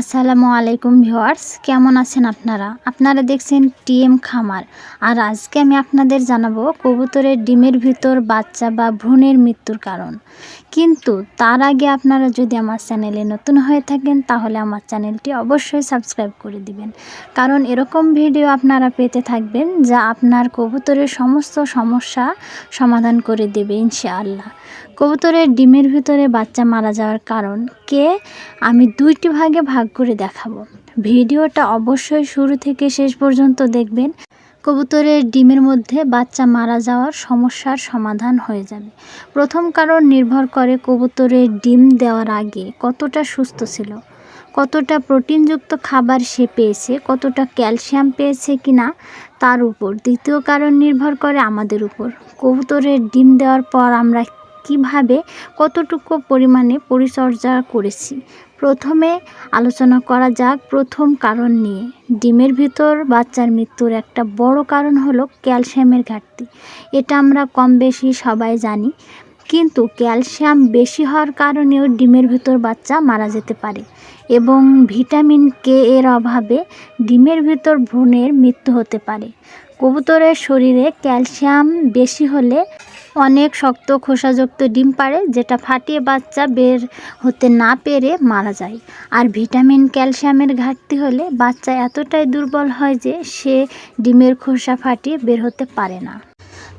আসসালামু আলাইকুম ভিওয়ার্স কেমন আছেন আপনারা? আপনারা দেখছেন টিএম খামার। আর আজকে আমি আপনাদের জানাব কবুতরের ডিমের ভিতর বাচ্চা বা ভ্রূণের মৃত্যুর কারণ। কিন্তু তার আগে আপনারা যদি আমার চ্যানেলে নতুন হয়ে থাকেন, তাহলে আমার চ্যানেলটি অবশ্যই সাবস্ক্রাইব করে দিবেন। কারণ এরকম ভিডিও আপনারা পেতে থাকবেন, যা আপনার কবুতরের সমস্ত সমস্যা সমাধান করে দেবে, ইনশাআল্লাহ। কবুতরের ডিমের ভিতরে বাচ্চা মারা যাওয়ার কারণ কে? আমি দুইটি ভাগে ভাগ করে দেখাবো। ভিডিওটা অবশ্যই শুরু থেকে শেষ পর্যন্ত দেখবেন কবুতরের ডিমের মধ্যে বাচ্চা মারা যাওয়ার সমস্যার সমাধান হয়ে যাবে। প্রথম কারণ নির্ভর করে কবুতরের ডিম দেওয়ার আগে কতটা সুস্থ ছিল, কতটা প্রোটিনযুক্ত খাবার সে পেয়েছে, কতটা ক্যালসিয়াম পেয়েছে কি না তার উপর। দ্বিতীয় কারণ নির্ভর করে আমাদের উপর। কবুতরের ডিম দেওয়ার পর আমরা কীভাবে কতটুকু পরিমাণে পরিচর্যা করেছি? প্রথমে আলোচনা করা যাক প্রথম কারণ নিয়ে। ডিমের ভিতর বাচ্চার মৃত্যুর একটা বড় কারণ হলো ক্যালসিয়ামের ঘাটতি। এটা আমরা কম বেশি সবাই জানি। কিন্তু ক্যালসিয়াম বেশি হওয়ার কারণেও ডিমের ভিতর বাচ্চা মারা যেতে পারে এবং ভিটামিন কে এর অভাবে ডিমের ভিতর ভ্রূণের মৃত্যু হতে পারে। কবুতরের শরীরে ক্যালসিয়াম বেশি হলে অনেক শক্ত খোসাযুক্ত ডিম পাড়ে, যেটা ফাটিয়ে বাচ্চা বের হতে না পেরে মারা যায়। আর ভিটামিন ক্যালসিয়ামের ঘাটতি হলে বাচ্চা এতটাই দুর্বল হয় যে সে ডিমের খোসা ফাটিয়ে বের হতে পারে না।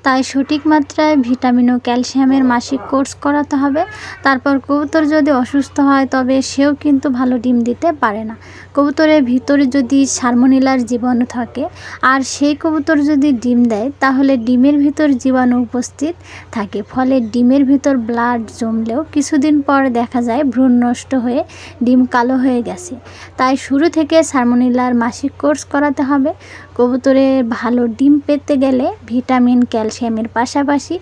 তাই সঠিক মাত্রায় ভিটামিন ও ক্যালসিয়ামের মাসিক কোর্স করাতে হবে। তারপর কবুতর যদি অসুস্থ হয়, তবে সেও কিন্তু ভালো ডিম দিতে পারে না। কবুতরের ভিতরে যদি সারমোনিলার জীবাণু থাকে, আর সেই কবুতর যদি ডিম দেয়, তাহলে ডিমের ভিতর জীবাণু উপস্থিত থাকে। ফলে ডিমের ভিতর ব্লাড জমলেও কিছুদিন পর দেখা যায় ভ্রূণ নষ্ট হয়ে ডিম কালো হয়ে গেছে। তাই শুরু থেকে সারমোনিলার মাসিক কোর্স করাতে হবে। কবুতরের ভালো ডিম পেতে গেলে ভিটামিন ক্যালসিয়ামের পাশাপাশি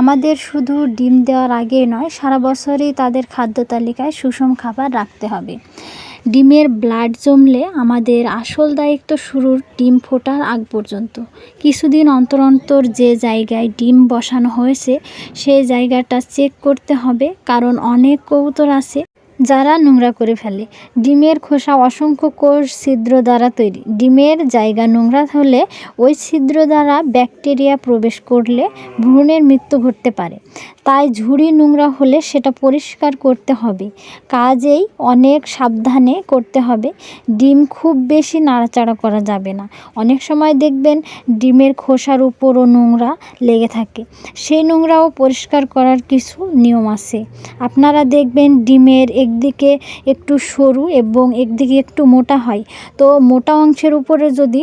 আমাদের শুধু ডিম দেওয়ার আগে নয়, সারা বছরই তাদের খাদ্য তালিকায় সুষম খাবার রাখতে হবে। ডিমের ব্লাড জমলে আমাদের আসল দায়িত্ব শুরুর ডিম ফোটার আগ পর্যন্ত। কিছুদিন অন্তর অন্তর যে জায়গায় ডিম বসানো হয়েছে, সেই জায়গাটা চেক করতে হবে, কারণ অনেক কবুতর আছে যারা নোংরা করে ফেলে। ডিমের খোসা অসংখ্য কোষ ছিদ্র দ্বারা তৈরি। ডিমের জায়গা নোংরা হলে ওই ছিদ্র দ্বারা ব্যাকটেরিয়া প্রবেশ করলে ভ্রূণের মৃত্যু ঘটতে পারে। তাই ঝুড়ি নোংরা হলে সেটা পরিষ্কার করতে হবে। কাজেই অনেক সাবধানে করতে হবে। ডিম খুব বেশি নাড়াচাড়া করা যাবে না। অনেক সময় দেখবেন ডিমের খোসার উপরও নোংরা লেগে থাকে। সেই নোংরাও পরিষ্কার করার কিছু নিয়ম আছে। আপনারা দেখবেন ডিমের একদিকে একটু সরু এবং একদিকে একটু মোটা হয়। তো মোটা অংশের উপরে যদি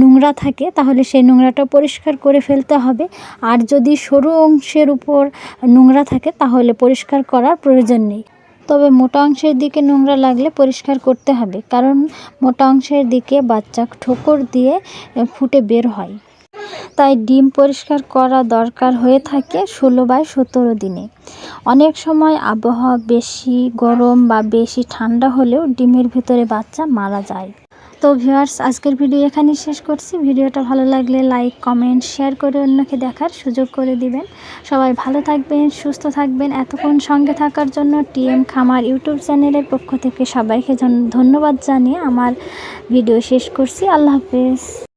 নোংরা থাকে, তাহলে সেই নোংরাটা পরিষ্কার করে ফেলতে হবে। আর যদি সরু অংশের উপর নোংরা থাকে, তাহলে পরিষ্কার করার প্রয়োজন নেই। তবে মোটা অংশের দিকে নোংরা লাগলে পরিষ্কার করতে হবে, কারণ মোটা অংশের দিকে বাচ্চা ঠোকর দিয়ে ফুটে বের হয়। তাই ডিম পরিষ্কার করা দরকার হয়ে থাকে ষোলো বাই সতেরো দিনে। অনেক সময় আবহাওয়া বেশি গরম বা বেশি ঠান্ডা হলেও ডিমের ভিতরে বাচ্চা মারা যায়। তো ভিউয়ার্স, আজকের ভিডিও এখানেই শেষ করছি। ভিডিওটা ভালো লাগলে লাইক, কমেন্ট, শেয়ার করে অন্যকে দেখার সুযোগ করে দিবেন। সবাই ভালো থাকবেন, সুস্থ থাকবেন। এতক্ষণ সঙ্গে থাকার জন্য টিএম খামার ইউটিউব চ্যানেলের পক্ষ থেকে সবাইকে ধন্যবাদ জানিয়ে আমার ভিডিও শেষ করছি। আল্লাহ হাফেজ।